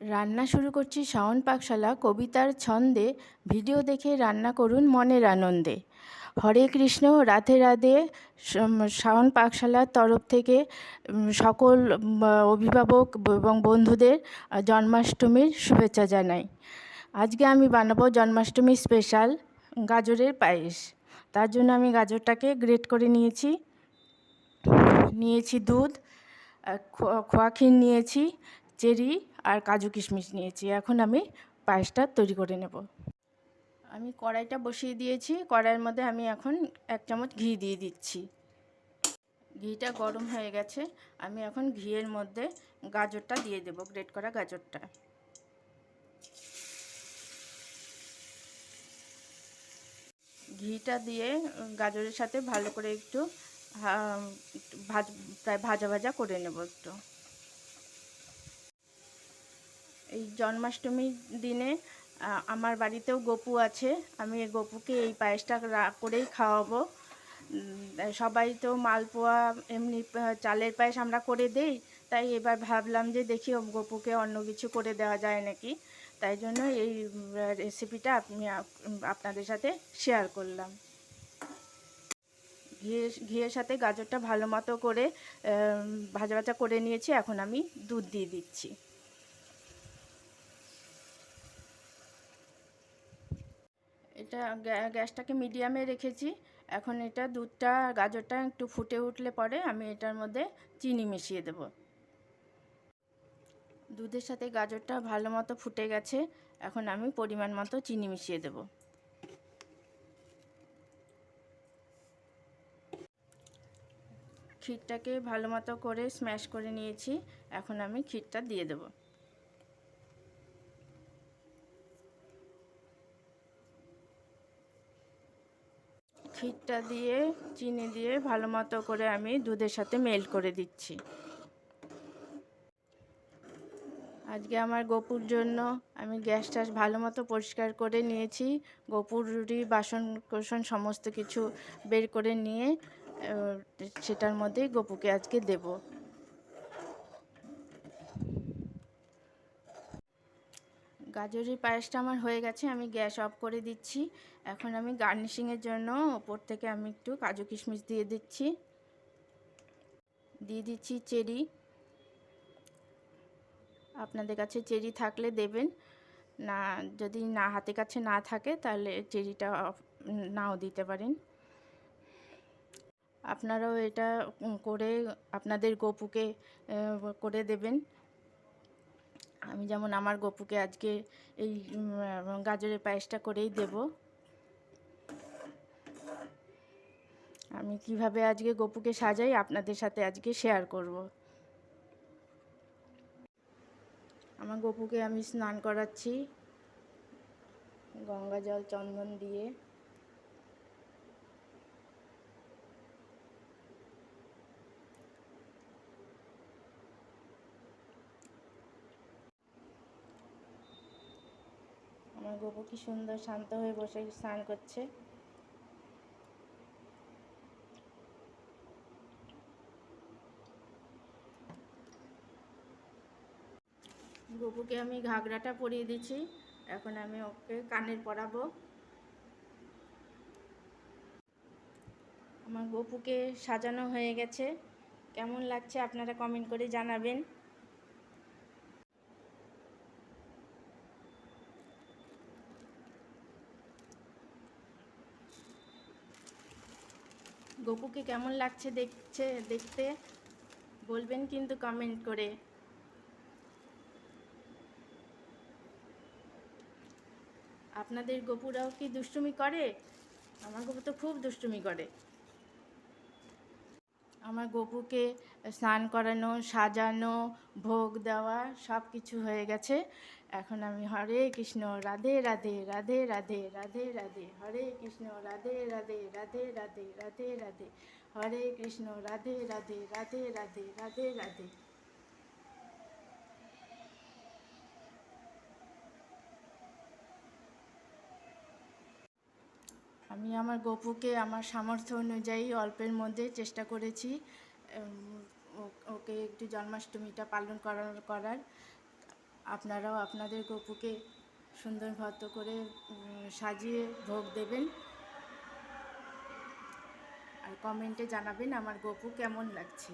রান্না শুরু করছি শাওন পাকশালা, কবিতার ছন্দে। ভিডিও দেখে রান্না করুন মনের আনন্দে। হরে কৃষ্ণ, রাধে রাধে। শাওন পাকশালার তরফ থেকে সকল অভিভাবক এবং বন্ধুদের জন্মাষ্টমীর শুভেচ্ছা জানাই। আজকে আমি বানাবো জন্মাষ্টমী স্পেশাল গাজরের পায়েস। তার জন্য আমি গাজরটাকে গ্রেট করে নিয়েছি। নিয়েছি দুধ আর খো- খোয়া ক্ষীর নিয়েছি, চেরি আর কাজু কিশমিশ নিয়েছি। এখন আমি পায়েসটা তৈরি করে নেব। আমি কড়াইটা বসিয়ে দিয়েছি। কড়াইয়ের মধ্যে আমি এখন এক চামচ ঘি দিয়ে দিচ্ছি। ঘিটা গরম হয়ে গেছে। আমি এখন ঘিয়ের মধ্যে গাজরটা দিয়ে দেবো, গ্রেট করা গাজরটা। ঘিটা দিয়ে গাজরের সাথে ভালো করে একটু ভাজ, প্রায় ভাজা ভাজা করে নেব একটু। এই জন্মাষ্টমীর দিনে আমার বাড়িতেও গপু আছে। আমি গপুকে এই পায়েসটা করেই খাওয়াবো। সবাই তো মালপোয়া, এমনি চালের পায়েস আমরা করে দেই। তাই এবার ভাবলাম যে দেখি গপুকে অন্য কিছু করে দেওয়া যায় নাকি। তাই জন্য এই রেসিপিটা আপনি আপ- আপনাদের সাথে শেয়ার করলাম। ঘিয়ের ঘিয়ের সাথে গাজরটা ভালো মতো করে ভাজা ভাজা করে নিয়েছি। এখন আমি দুধ দিয়ে দিচ্ছি। এটা গ্যা- গ্যাসটাকে মিডিয়ামে রেখেছি। এখন এটা দুধটা, গাজরটা একটু ফুটে উঠলে পরে আমি এটার মধ্যে চিনি মিশিয়ে দেব। দুধের সাথে গাজরটা ভালো মতো ফুটে গেছে, এখন আমি পরিমাণ মতো চিনি মিশিয়ে দেব। ক্ষীরটাকে ভালো মতো করে স্ম্যাশ করে নিয়েছি, এখন আমি ক্ষীরটা দিয়ে দেবো। ক্ষীরটা দিয়ে, চিনি দিয়ে ভালো মতো করে আমি দুধের সাথে মেল্ট করে দিচ্ছি। আজকে আমার গোপুর জন্য আমি গ্যাস ট্যাস ভালো মতো পরিষ্কার করে নিয়েছি। গোপুরই বাসন কোসন সমস্ত কিছু বের করে নিয়ে সেটার মধ্যেই গোপুকে আজকে দেব। গাজরের পায়েসটা আমার হয়ে গেছে, আমি গ্যাস অফ করে দিচ্ছি। এখন আমি গার্নিশিংয়ের জন্য ওপর থেকে আমি একটু কাজু কিশমিশ দিয়ে দিচ্ছি। দিয়ে দিচ্ছি চেরি। আপনাদের কাছে চেরি থাকলে দেবেন। না, যদি না হাতে কাছে না থাকে, তাহলে চেরিটা নাও দিতে পারেন। আপনারাও এটা করে আপনাদের গপুকে করে দেবেন। আমি যেমন আমার গপুকে আজকে এই গাজরের পায়েসটা করেই দেব। আমি কীভাবে আজকে গপুকে সাজাই আপনাদের সাথে আজকে শেয়ার করব। আমার গপুকে আমি স্নান করাচ্ছি। গঙ্গা জল চন্দন দিয়ে আমার গপু কি সুন্দর শান্ত হয়ে বসে স্নান করছে। গপুকে আমি ঘাগরাটা পরিয়ে দিচ্ছি। এখন আমি ওকে কানের পরাবো। আমার গপুকে সাজানো হয়ে গেছে। কেমন লাগছে আপনারা কমেন্ট করে জানাবেন। গপুকে কেমন লাগছে দেখছে, দেখতে? বলবেন কিন্তু কমেন্ট করে। আপনাদের গপুরাও কি দুষ্টুমি করে? আমার গপু তো খুব দুষ্টুমি করে। আমার গপুকে স্নান করানো সাজানো ভোগ দেওয়া সব কিছু হয়ে গেছে এখন আমি হরে কৃষ্ণ রাধে রাধে রাধে রাধে রাধে রাধে হরে কৃষ্ণ রাধে রাধে রাধে রাধে রাধে রাধে হরে কৃষ্ণ রাধে রাধে রাধে রাধে রাধে রাধে আমি আমার গপুকে আমার সামর্থ্য অনুযায়ী অল্পের মধ্যে চেষ্টা করেছি ওকে একটু জন্মাষ্টমীটা পালন করার করার। আপনারাও আপনাদের গপুকে সুন্দর ভদ্র করে সাজিয়ে ভোগ দেবেন। আর কমেন্টে জানাবেন আমার গপু কেমন লাগছে।